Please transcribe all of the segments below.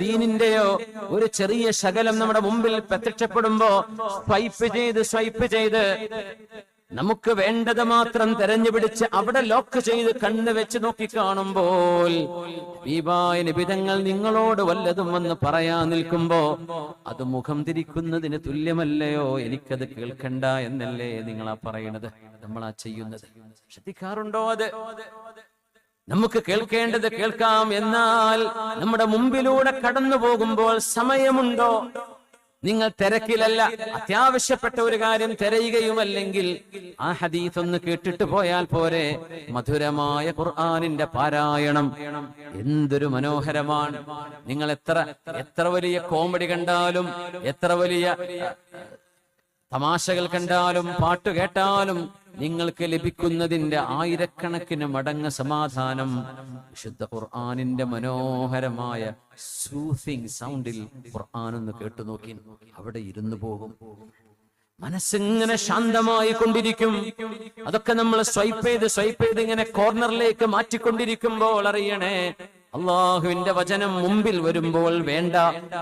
ദീനിന്റെയോ ഒരു ചെറിയ ശകലം നമ്മുടെ മുമ്പിൽ പ്രത്യക്ഷപ്പെടുമ്പോ സ്വൈപ്പ് ചെയ്ത് സ്വൈപ്പ് ചെയ്ത് നമുക്ക് വേണ്ടത് മാത്രം തെരഞ്ഞുപിടിച്ച് അവിടെ ലോക്ക് ചെയ്ത് കണ്ണ് വെച്ച് നോക്കി കാണുമ്പോൾ ഹബീബായ നിബിതങ്ങൾ നിങ്ങളോട് വല്ലതും വന്ന് പറയാ നിൽക്കുമ്പോ അത് മുഖം തിരിക്കുന്നതിന് തുല്യമല്ലയോ? എനിക്കത് കേൾക്കണ്ട എന്നല്ലേ നിങ്ങളാ പറയണത്? നമ്മളാ ചെയ്യുന്നത്. ശ്രദ്ധിക്കാറുണ്ടോ അത്? നമുക്ക് കേൾക്കേണ്ടത് കേൾക്കാം എന്നാൽ നമ്മുടെ മുമ്പിലൂടെ കടന്നു പോകുമ്പോൾ സമയമുണ്ടോ? നിങ്ങൾ തിരക്കിലല്ല അത്യാവശ്യപ്പെട്ട ഒരു കാര്യം തിരയുകയുമല്ലെങ്കിൽ ആ ഹദീസ് ഒന്ന് കേട്ടിട്ട് പോയാൽ പോരെ. മധുരമായ ഖുർആാനിന്റെ പാരായണം എന്തൊരു മനോഹരമാണ്. നിങ്ങൾ എത്ര എത്ര വലിയ കോമഡി കണ്ടാലും എത്ര വലിയ തമാശകൾ കണ്ടാലും പാട്ട് കേട്ടാലും നിങ്ങൾക്ക് ലഭിക്കുന്നതിന്റെ ആയിരക്കണക്കിന് മടങ്ങ് സമാധാനം വിശുദ്ധ ഖുർആാനിന്റെ മനോഹരമായ സൂഫിംഗ് സൗണ്ടിൽ ഖുർആൻ ഒന്ന് കേട്ടു നോക്കി. അവിടെ ഇരുന്നു പോകും. മനസ്സിങ്ങനെ ശാന്തമായി കൊണ്ടിരിക്കും. അതൊക്കെ നമ്മൾ സ്വൈപ്പ് ചെയ്ത് സ്വൈപ്പ് ചെയ്ത് ഇങ്ങനെ കോർണറിലേക്ക് മാറ്റിക്കൊണ്ടിരിക്കുമ്പോൾ അറിയണേ അള്ളാഹുവിന്റെ വചനം മുമ്പിൽ വരുമ്പോൾ വേണ്ട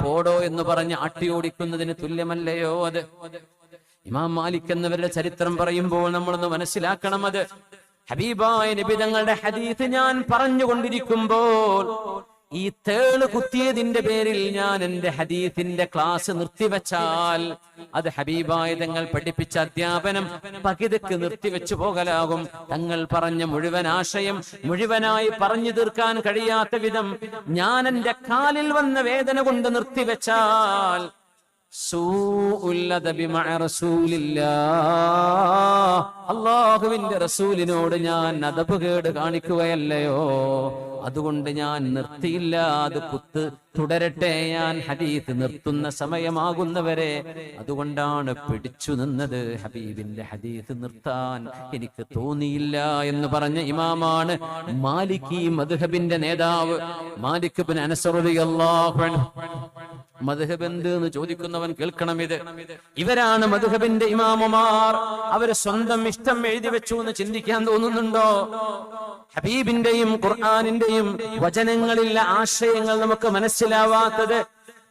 പോടോ എന്ന് പറഞ്ഞ് ആട്ടിയോടിക്കുന്നതിന് തുല്യമല്ലയോ അത്? ഇമാം മാലിക് എന്നവരുടെ ചരിത്രം പറയുമ്പോൾ നമ്മളൊന്ന് മനസ്സിലാക്കണം അത്. ഹബീബായ നിബിതങ്ങളുടെ ഹദീത്ത് ഞാൻ പറഞ്ഞുകൊണ്ടിരിക്കുമ്പോൾ ഈ തേൾ കുത്തിയതിന്റെ പേരിൽ ഞാൻ എന്റെ ഹദീഫിന്റെ ക്ലാസ് നിർത്തിവെച്ചാൽ അത് ഹബീബായ തങ്ങൾ പഠിപ്പിച്ച അധ്യാപനം പകിതക്ക് നിർത്തിവെച്ചു പോകലാകും. തങ്ങൾ പറഞ്ഞ മുഴുവൻ ആശയം മുഴുവനായി പറഞ്ഞു തീർക്കാൻ കഴിയാത്ത വിധം ഞാൻ എന്റെ കാലിൽ വന്ന വേദന കൊണ്ട് നിർത്തിവെച്ചാൽ അള്ളാഹുവിന്റെ റസൂലിനോട് ഞാൻ അതപ് കേട് കാണിക്കുകയല്ലയോ? അതുകൊണ്ട് ഞാൻ നിർത്തിയില്ല. അത് കുത്ത് തുടരട്ടെ ഞാൻ ഹദീസ് നിർത്തുന്ന സമയമാകുന്നവരെ. അതുകൊണ്ടാണ് പിടിച്ചു നിന്നത് ഹബീബിന്റെ ഹദീസ് നിർത്താൻ. എനിക്ക് തോന്നിയില്ല എന്ന് പറഞ്ഞ ഇമാമാണ് മാലിക്കി മധുഹബിന്റെ നേതാവ് മാലിക് ബിൻ അനസറുദി മധുഹബ് എന്ത് എന്ന് ചോദിക്കുന്നവൻ കേൾക്കണം ഇത്. ഇവരാണ് മധുഹബിന്റെ ഇമാമുമാർ. അവർ സ്വന്തം ഇഷ്ടം എഴുതി വെച്ചു എന്ന് ചിന്തിക്കാൻ തോന്നുന്നുണ്ടോ? ഹബീബിന്റെയും ഖുർആാനിന്റെയും വചനങ്ങളിലെ ആശയങ്ങൾ നമുക്ക് മനസ്സിലാവാത്തത്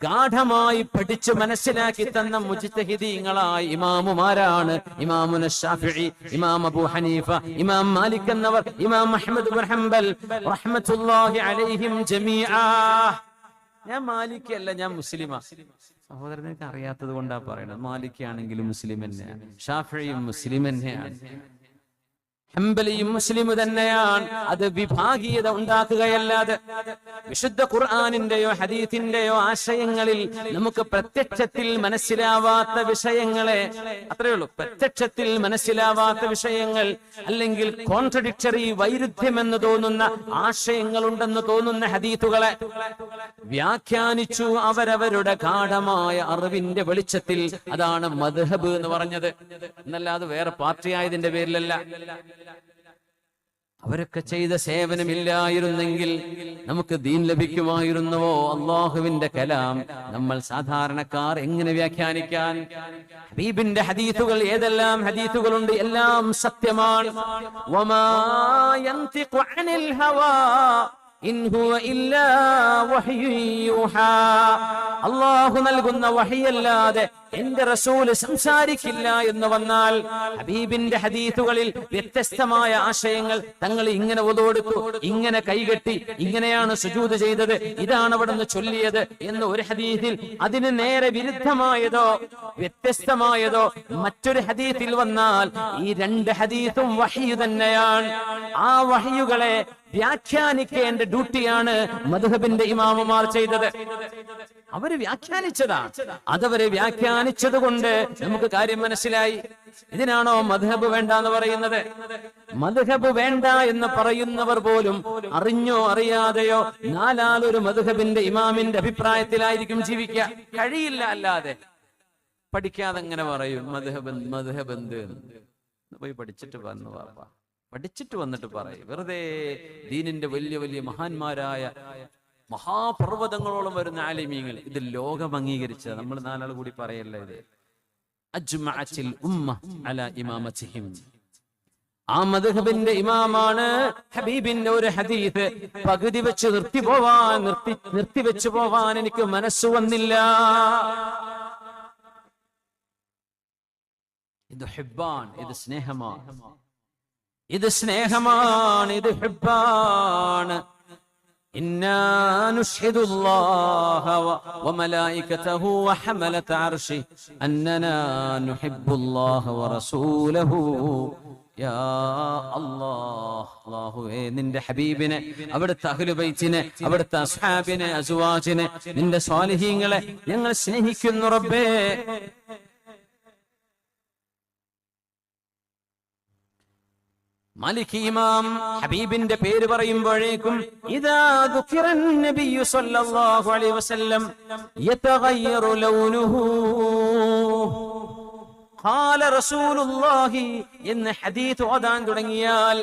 ഗാഠമായി പഠിച്ചു മനസ്സിലാക്കി തന്ന മുജിത്തഹിദീങ്ങളായ ഇമാമുമാരാണ്. ഇമാമുന ഷാഫിഇ ഇമാം അബൂ ഹനീഫ ഇമാം മാലിക് എന്നവർ ഇമാം അഹ്മദ് ഇബ്നു ഹംബൽ അലൈഹിം ജമീആ. ഞാൻ മാലിക്കല്ല ഞാൻ മുസ്ലിമാ. സഹോദരൻ എനിക്ക് അറിയാത്തത് കൊണ്ടാ പറയണത്. മാലിക്കാണെങ്കിലും മുസ്ലിം തന്നെയാണ്. ഷാഫിയും മുസ്ലിം തന്നെയാണ്. ഹംബലിയും മുസ്ലിം തന്നെയാണ്. അത് വിഭാഗീയത ഉണ്ടാക്കുകയല്ലാതെ വിശുദ്ധ ഖുർആാനിന്റെയോ ഹദീഫിന്റെയോ ആശയങ്ങളിൽ നമുക്ക് പ്രത്യക്ഷത്തിൽ മനസ്സിലാവാത്ത വിഷയങ്ങളെ അത്രയേ ഉള്ളൂ. പ്രത്യക്ഷത്തിൽ മനസ്സിലാവാത്ത വിഷയങ്ങൾ അല്ലെങ്കിൽ കോൺട്രഡിക്ടറി വൈരുദ്ധ്യമെന്ന് തോന്നുന്ന ആശയങ്ങളുണ്ടെന്ന് തോന്നുന്ന ഹദീത്തുകളെ വ്യാഖ്യാനിച്ചു അവരവരുടെ ഗാഠമായ അറിവിന്റെ വെളിച്ചത്തിൽ അതാണ് മദ്ഹബ് എന്ന് പറഞ്ഞത്. എന്നല്ലാതെ വേറെ പാർട്ടിയായതിന്റെ പേരിലല്ല. അവരൊക്കെ ചെയ്ത സേവനമില്ലായിരുന്നെങ്കിൽ നമുക്ക് ദീൻ ലഭിക്കുമായിരുന്നുവോ? അള്ളാഹുവിന്റെ കലാം നമ്മൾ സാധാരണക്കാർ എങ്ങനെ വ്യാഖ്യാനിക്കാൻ? ഹബീബിന്റെ ഹദീത്തുകൾ ഏതെല്ലാം ഹദീത്തുകളുണ്ട് എല്ലാം സത്യമാണ്. ഇൻ ഹുവ ഇല്ലാ അള്ളാഹു നൽകുന്ന വഹിയല്ലാതെ എന്റെ റസൂൽ സംസാരിക്കില്ല എന്ന് വന്നാൽ ഹബീബിന്റെ ഹദീസുകളിൽ വ്യത്യസ്തമായ ആശയങ്ങൾ തങ്ങൾ ഇങ്ങനെ ഒതോടുത്തു ഇങ്ങനെ കൈകെട്ടി ഇങ്ങനെയാണ് സുജൂത് ചെയ്തത് ഇതാണ് അവിടുന്ന് ചൊല്ലിയത് എന്ന് ഒരു ഹദീസിൽ അതിന് നേരെ വിരുദ്ധമായതോ വ്യത്യസ്തമായതോ മറ്റൊരു ഹദീസിൽ വന്നാൽ ഈ രണ്ട് ഹദീസും വഹിയു തന്നെയാണ്. ആ വഹിയുകളെ വ്യാഖ്യാനിക്കേണ്ട ഡ്യൂട്ടിയാണ് മധുഹബിന്റെ ഇമാമുമാർ ചെയ്തത്. അവർ വ്യാഖ്യാനിച്ചതാ. അതവരെ വ്യാഖ്യാനിച്ചത് കൊണ്ട് നമുക്ക് കാര്യം മനസ്സിലായി. ഇതിനാണോ മധുഹബ് വേണ്ട എന്ന് പറയുന്നത്? മധുഹബ് വേണ്ട എന്ന് പറയുന്നവർ പോലും അറിഞ്ഞോ അറിയാതെയോ നാലാലൊരു മധുഹബിന്റെ ഇമാമിന്റെ അഭിപ്രായത്തിലായിരിക്കും ജീവിക്കുക. കഴിയില്ല അല്ലാതെ. പഠിക്കാതെ എങ്ങനെ പറയും? മധുഹബ് മധുഹബ് എന്ത് പോയി പഠിച്ചിട്ട് വന്നു പാപ്പ പഠിച്ചിട്ട് വന്നിട്ട് പറയും. വെറുതെ ദീനിന്റെ വലിയ വലിയ മഹാന്മാരായ മഹാപർവതങ്ങളോളം വരുന്ന ആലിമീങ്ങൾ. ഇത് ലോകം അംഗീകരിച്ച നമ്മൾ നാലാൾ കൂടി പറയല്ലേ ഇത്? അജ്മഅത്തിൽ ഉമ്മ അല ഇമാമത്തിഹിം. ആ മധുഹബിന്റെ ഇമാമാണ് ഹബീബിന്റെ ഒരു ഹദീസ്. പകുതി വെച്ച് നിർത്തി പോവാൻ നിർത്തി നിർത്തി വെച്ച് പോവാൻ എനിക്ക് മനസ്സ് വന്നില്ല. ഇത് ഹിബാൻ ഇത് സ്നേഹമാണ്. ഇത് സ്നേഹമാണ് ഇത് ഹിബാണ് إنا نشهد الله و- وملائكته وحملة عرشه أننا نحب الله ورسوله യാ അല്ലാഹ് അല്ലാഹുവേ നിന്റെ ഹബീബിനെ അവിടുത്തെ അഹ്ലുബൈത്തിനെ അവിടുത്തെ അസ്ഹാബിനെ അസുവാജിനെ നിന്റെ സ്വാലിഹീങ്ങളെ ഞങ്ങൾ സ്നേഹിക്കുന്നു റബ്ബേ മാലിക് ഇമാം ഹബീബിന്റെ പേര് പറയുമ്പോഴേക്കും ഇതാ ദുഖിറൻ നബിയു സല്ലല്ലാഹു അലൈഹി വസല്ലം യതഗയ്യറു ലൗനുഹു ഖാല റസൂലുള്ളാഹി എന്ന് ഹദീസ് ഓതാൻ തുടങ്ങിയാൽ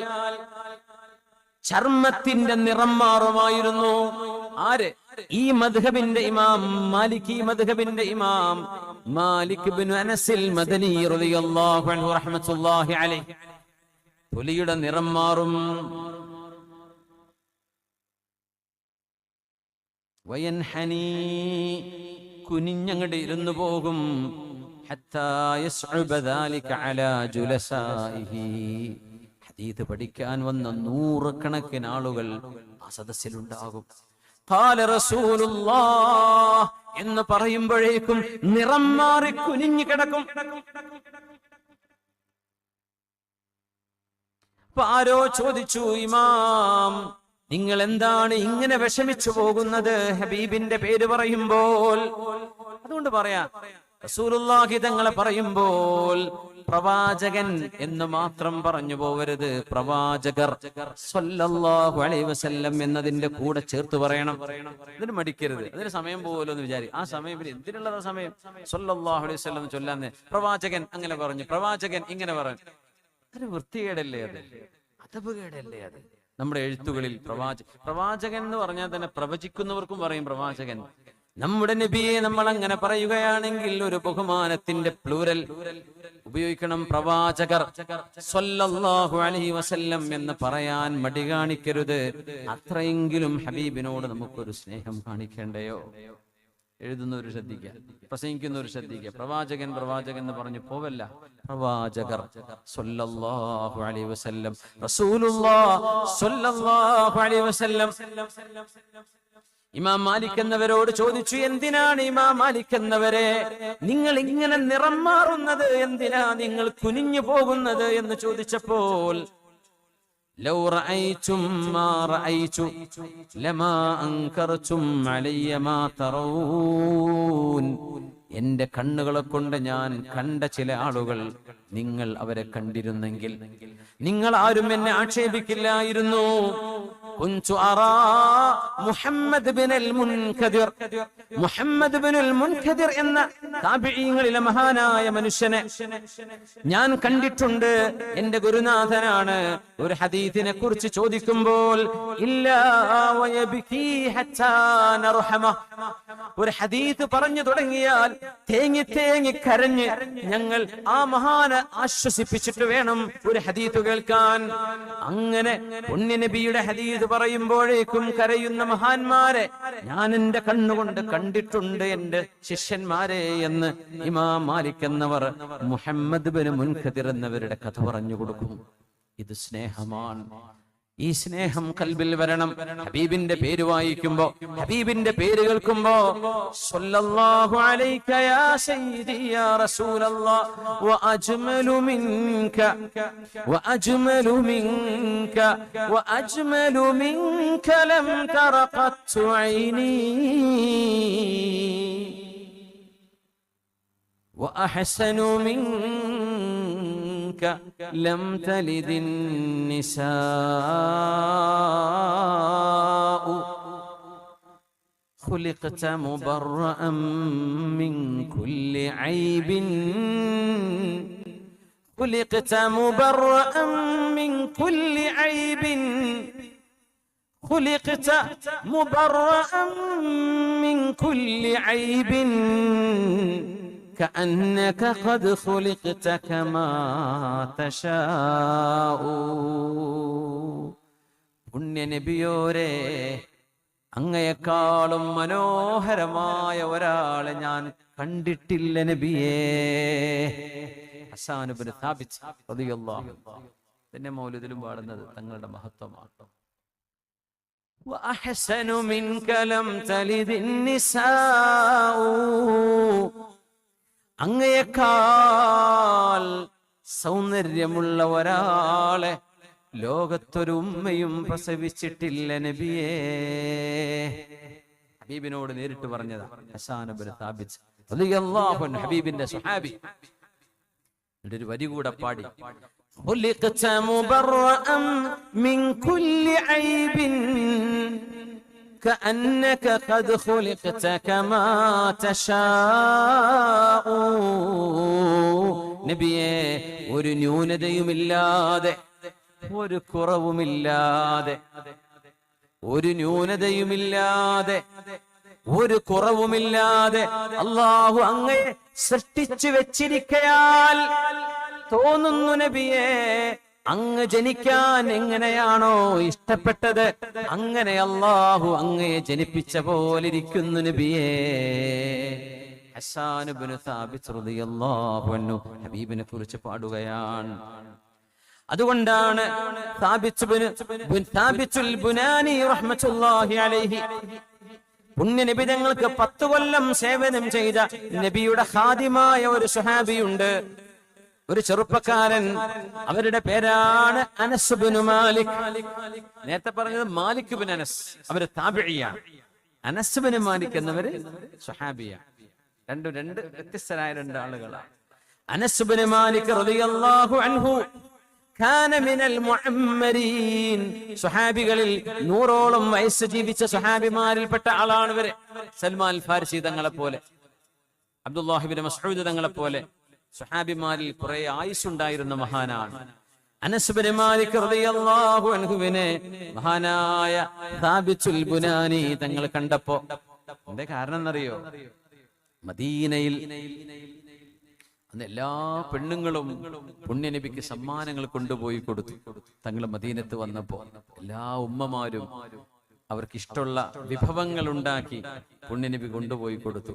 ചർമ്മത്തിന്റെ നിറം മാറുമായിരുന്നു. ആര്? ഈ മദ്ഹബിന്റെ ഇമാം മാലിക് ഈ മദ്ഹബിന്റെ ഇമാം മാലിക് ബിൻ അനസിൽ മദനി റളിയല്ലാഹു അൻഹു റഹ്മത്തുള്ളാഹി അലൈഹി. പുലിയുടെ നിറം മാറും. വയൻഹനി കുനിഞ്ഞങ്ങട് ഇരുന്നു പോകും. ഹദീത് പഠിക്കാൻ വന്ന നൂറുകണക്കിന് ആളുകൾ ആ സദസ്സിലുണ്ടാകും. എന്ന് പറയുമ്പോഴേക്കും നിറം മാറി കുനിഞ്ഞു കിടക്കും. അപ്പൊ ആരോ ചോദിച്ചു ഇമാം നിങ്ങൾ എന്താണ് ഇങ്ങനെ വിഷമിച്ചു പോകുന്നത്? ഹബീബിന്റെ പേര് പറയുമ്പോൾ അതുകൊണ്ട് പറയാ റസൂലുള്ളാഹി തങ്ങളെ പറയുമ്പോൾ പ്രവാചകൻ എന്ന് മാത്രം പറഞ്ഞു പോവരുത് പ്രവാചകർ അലൈഹി വസല്ലം എന്നതിന്റെ കൂടെ ചേർത്ത് പറയണം. ഇതിന് മടിക്കരുത്. അതിന് സമയം പോകുമല്ലോ എന്ന് വിചാരി. ആ സമയം പിന്നെ എന്തിനുള്ളതാ സമയം? സ്വല്ലല്ലാഹു അലൈഹി വസല്ലം ചൊല്ലാന്ന് പ്രവാചകൻ അങ്ങനെ പറഞ്ഞു. പ്രവാചകൻ ഇങ്ങനെ പറഞ്ഞു. അതൊരു വൃത്തികേടല്ലേ അത്? അതപകേടല്ലേ അത്? നമ്മുടെ എഴുത്തുകളിൽ പ്രവാച പ്രവാചകൻ എന്ന് പറഞ്ഞാൽ തന്നെ പ്രവചിക്കുന്നവർക്കും പറയും പ്രവാചകൻ നമ്മുടെ നബിയെ നമ്മൾ അങ്ങനെ പറയുകയാണെങ്കിൽ ഒരു ബഹുമാനത്തിന്റെ പ്ലൂരൽ ഉപയോഗിക്കണം പ്രവാചകർ. അലൈഹി വസല്ലം എന്ന് പറയാൻ മടി കാണിക്കരുത്. അത്രയെങ്കിലും ഹബീബിനോട് നമുക്കൊരു സ്നേഹം കാണിക്കേണ്ടയോ? എഴുതുന്നവർ ശ്രദ്ധിക്കുക പ്രസംഗിക്കുന്നവർ ശ്രദ്ധിക്കുക. പ്രവാചകൻ പ്രവാചകൻ എന്ന് പറഞ്ഞു പോവല്ല. പ്രവാചകർ സല്ലല്ലാഹു അലൈഹി വസല്ലം സല്ലല്ലാഹു അലൈഹി വസല്ലം. ഇമാം മാലിക് എന്നവരോട് ചോദിച്ചു എന്തിനാണ് ഇമാം മാലിക് എന്നവരെ? നിങ്ങൾ ഇങ്ങനെ നിറം മാറുന്നത് എന്തിനാ? നിങ്ങൾ കുനിഞ്ഞു പോകുന്നത് എന്ന് ചോദിച്ചപ്പോൾ لو رأيتم ما رأيت لما أنكرتم علي ما ترون എന്റെ കണ്ണുകളെ കൊണ്ട് ഞാൻ കണ്ട ചില ആളുകൾ നിങ്ങൾ അവരെ കണ്ടിരുന്നെങ്കിൽ നിങ്ങൾ ആരും എന്നെ ആക്ഷേപിക്കില്ലായിരുന്നു കുഞ്ചു Arrah Muhammad bin Munkadir Muhammad bin Munkadir എന്ന താബിഈങ്ങളിലെ മഹാനായ മനുഷ്യനെ ഞാൻ കണ്ടിട്ടുണ്ട് എന്റെ ഗുരുനാഥനാണ് ഒരു ഹദീസിനെ കുറിച്ച് ചോദിക്കുമ്പോൾ ഇല്ലാ. ഒരു ഹദീസ് പറഞ്ഞു തുടങ്ങിയാൽ തേങ്ങി തേങ്ങി കരഞ്ഞ് ഞങ്ങൾ ആ മഹാനെ ആശ്വസിപ്പിച്ചിട്ട് വേണം ഒരു ഹദീസ് കേൾക്കാൻ. അങ്ങനെ നബിയുടെ ഹദീസ് പറയുമ്പോഴേക്കും കരയുന്ന മഹാന്മാരെ ഞാൻ എന്റെ കണ്ണുകൊണ്ട് കണ്ടിട്ടുണ്ട് എന്റെ ശിഷ്യന്മാരെ എന്ന് ഇമാം മാലിക് എന്നവർ മുഹമ്മദ് ബിൻ മുൻഖദിർ എന്നവരുടെ കഥ പറഞ്ഞു കൊടുക്കും. ഇത് സ്നേഹമാണ്. ഈ സ്നേഹം കൽബിൽ വരണം. ഹബീബിന്റെ പേര് വായിക്കുമ്പോ ഹബീബിന്റെ പേര് കേൾക്കുമ്പോ സല്ലല്ലാഹു അലൈക യാ സയ്യിദി യാ വ അജ്മലു വ അജ്മലു വ അജ്മലു ലം വ منك لم تلد النساء. خلقت مبرأ من كل عيب. خلقت مبرأ من كل عيب. خلقت مبرأ من كل عيب. كأنك قد خلقت كما تشاء പുണ്യ നബിയോരെ അങ്ങയെക്കാളും മനോഹരമായ ഒരാളെ ഞാൻ കണ്ടിട്ടില്ല നബിയേ ഹസാനുബിന് സ്ഥാപിച്ച് തന്നെ മൗലത്തിലും പാടുന്നത് തങ്ങളുടെ മഹത്വമാണ് وأحسن منك لم تلد النساء അങ്ങയേക്കാൾ സൗന്ദര്യമുള്ള ഒരാളെ ലോകത്തൊരു ഉമ്മയും പ്രസവിച്ചിട്ടില്ല നബിയേ ഹബീബിനോട് നേരിട്ട് പറഞ്ഞതാ ഹസാനബിന് സ്ഥാപിച്ച് റളിയല്ലാഹു അൻഹു, ഹബീബിന്റെ സുഹാബി എന്നിട്ട് ഒരു വരി കൂടെ പാടി خلقت مبرأ من كل عيب كأنك قد خلقت كما تشاء നബിയെ ഒരു ന്യൂനതയുമില്ലാതെ ഒരു കുറവുമില്ലാതെ ഒരു ന്യൂനതയുമില്ലാതെ ഒരു കുറവുമില്ലാതെ അള്ളാഹു അങ്ങയെ സൃഷ്ടിച്ചു വെച്ചിരിക്കയാൽ തോന്നുന്നു നബിയെ അങ്ങ് ജനിക്കാൻ എങ്ങനെയാണോ ഇഷ്ടപ്പെട്ടത്? അങ്ങനെ അള്ളാഹു അങ്ങയെ ജനിപ്പിച്ച പോലെ ഇരിക്കുന്നു നബിയേ ഹബീബിനെ കുറിച്ച് പാടുകയാണ്. അതുകൊണ്ടാണ് സ്ഥാപിച്ചുബിന് പത്തു കൊല്ലം സേവനം ചെയ്ത നബിയുടെ ഹാദിമായ ഒരു സുഹാബിയുണ്ട് ഒരു ചെറുപ്പക്കാരൻ അവരുടെ പേരാണ് അനസ് ബിനു മാലിക്. നേരത്തെ പറഞ്ഞത് മാലിക് ബിൻ അനസ്. അവർ താബിഴിയാണ് അനസ് ബിൻ മാലിക് എന്നവര് സുഹാബിയാണ് രണ്ടും രണ്ട് വ്യത്യസ്തരായ രണ്ട് ആളുകളാണ്. അനസ് ബിൻ മാലിക് റളിയല്ലാഹു അൻഹു സുഹാബികളിൽ നൂറോളം വയസ്സ് ജീവിച്ച സുഹാബിമാരിൽപ്പെട്ട ആളാണ് ഇവർ. സൽമാൻ ഫാരിസി തങ്ങളെ പോലെ. അബ്ദുല്ലാഹിബിൻ മസൂദ് തങ്ങളെ പോലെ. സുഹാബിമാരിൽ കുറെ ആയുസ്സുണ്ടായിരുന്ന മഹാനാണ്. അനസ്ബിന് മഹാനായ ബുനാനി തങ്ങൾ കണ്ടപ്പോ എന്താ കാരണം എന്നറിയോ? മദീനയിൽ അന്ന് എല്ലാ പെണ്ണുങ്ങളും പുണ്യനബിക്ക് സമ്മാനങ്ങൾ കൊണ്ടുപോയി കൊടുത്തു. തങ്ങൾ മദീനത്ത് വന്നപ്പോ എല്ലാ ഉമ്മമാരും അവർക്ക് ഇഷ്ടമുള്ള വിഭവങ്ങൾ ഉണ്ടാക്കി പുണ്യനബി കൊണ്ടുപോയി കൊടുത്തു.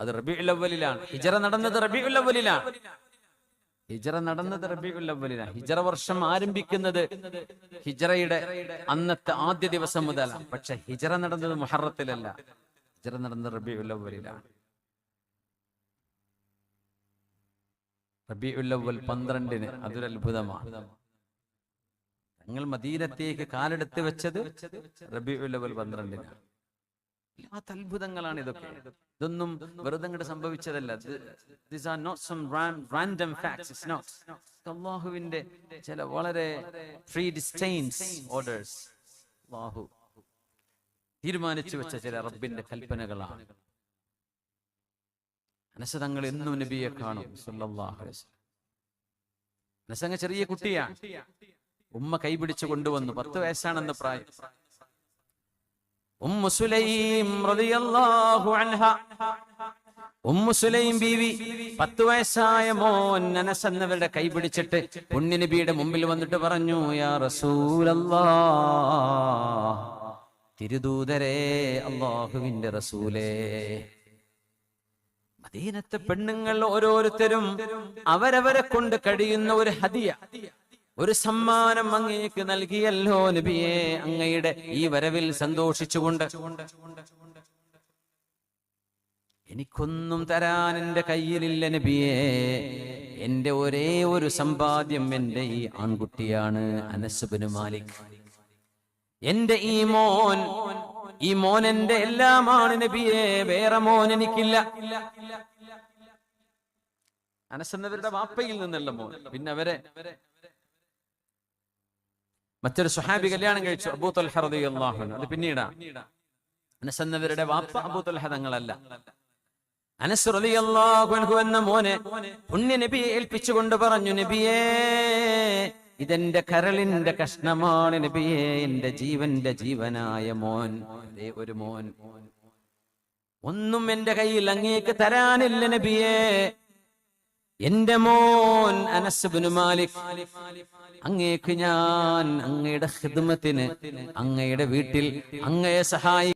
അത് റബിഉൽ അവലിലാണ് ഹിജറ നടന്നത് റബിഉൽ അവലിലാണ് ഹിജറ നടന്നത് റബിഉൽ അവലിലാണ് ഹിജറ വർഷം ആരംഭിക്കുന്നത് ഹിജറയുടെ അന്നത്തെ ആദ്യ ദിവസം മുതലാണ്. പക്ഷെ ഹിജറ നടന്നത് മുഹറത്തിലല്ല. ഹിജറ നടന്നത് റബിഉൽ അവൽ പന്ത്രണ്ടിന് അതൊരു അത്ഭുതമാണ് ഞങ്ങൾ മദീനത്തേക്ക് കാലെടുത്ത് വെച്ചത് റബിഉലവൽ പന്ത്രണ്ടിനാണ്. വല്ലാത്ത അത്ഭുതങ്ങളാണ് ഇതൊക്കെ. ഇതൊന്നും വെറുതെ ഇങ്ങോട്ട് സംഭവിച്ചതല്ല. അള്ളാഹുവിന്റെ ചില വളരെ ഓർഡേഴ്സ് അള്ളാഹു തീരുമാനിച്ചു വെച്ച ചില റബ്ബിന്റെ കൽപ്പനകളാണ്. അനസ തങ്ങൾ എന്നും നബിയെ കാണും അനസങ്ങ ചെറിയ കുട്ടിയാണ്. ഉമ്മ കൈപിടിച്ചു കൊണ്ടുവന്നു. പത്ത് വയസ്സാണെന്ന് പ്രായം. ഉമ്മു സുലൈം റളിയല്ലാഹു അൻഹ. ഉമ്മു സുലൈം ബീവി പത്ത് വയസ്സായ മോൻ അനസ് എന്നവരുടെ കൈ പിടിച്ചിട്ട് പുണ്യനബിയുടെ മുമ്പിൽ വന്നിട്ട് പറഞ്ഞു യാ റസൂലല്ലാ. തിരുദൂതരേ അള്ളാഹുവിന്റെ റസൂലേ. മദീനത്തെ പെണ്ണുങ്ങൾ ഓരോരുത്തരും അവരവരെ കൊണ്ട് കഴിയുന്ന ഒരു ഹദിയ. ഒരു സമ്മാനം അങ്ങേക്ക് നൽകിയല്ലോ നബിയെ. അങ്ങയുടെ ഈ വരവിൽ സന്തോഷിച്ചുകൊണ്ട്. എനിക്കൊന്നും തരാൻ എന്റെ കയ്യിലില്ല നബിയെ. എന്റെ ഒരേ ഒരു സമ്പാദ്യം എന്റെ ഈ ആൺകുട്ടിയാണ് അനസുബിന് മാലിക്. എന്റെ ഈ മോൻ ഈ മോൻ എന്റെ എല്ലാമാണ് നബിയെ. വേറെ മോൻ എനിക്കില്ല. അനസ് എന്നവരുടെ വാപ്പയിൽ നിന്നല്ല മോൻ. പിന്നെ അവരെ മറ്റൊരു സുഹാബി കല്യാണം കഴിച്ചു അബൂ തൊൽഹ അള്ളാഹു അത് പിന്നീടാ. അനസ് എന്നവരുടെ വാപ്പ അബൂ തൽഹ തങ്ങളല്ല. അനസ് റളിയല്ലാഹു അൻഹു എന്ന മോനെ പുണ്യ നബിയെ ഏൽപ്പിച്ചുകൊണ്ട് പറഞ്ഞു നബിയേ ഇതെന്റെ കരളിന്റെ കഷ്ണമാണ് നബിയേ എന്റെ ജീവന്റെ ജീവനായ മോൻ. ഒരു മോൻ. ഒന്നും എന്റെ കയ്യിൽ അങ്ങേക്ക് തരാനില്ല നബിയേ. എന്റെ മോൻ അനസ് ബിൻ മാലിക്. അങ്ങേക്ക് ഞാൻ അങ്ങയുടെ ഹിദ്മത്തിന് അങ്ങയുടെ വീട്ടിൽ അങ്ങയെ സഹായി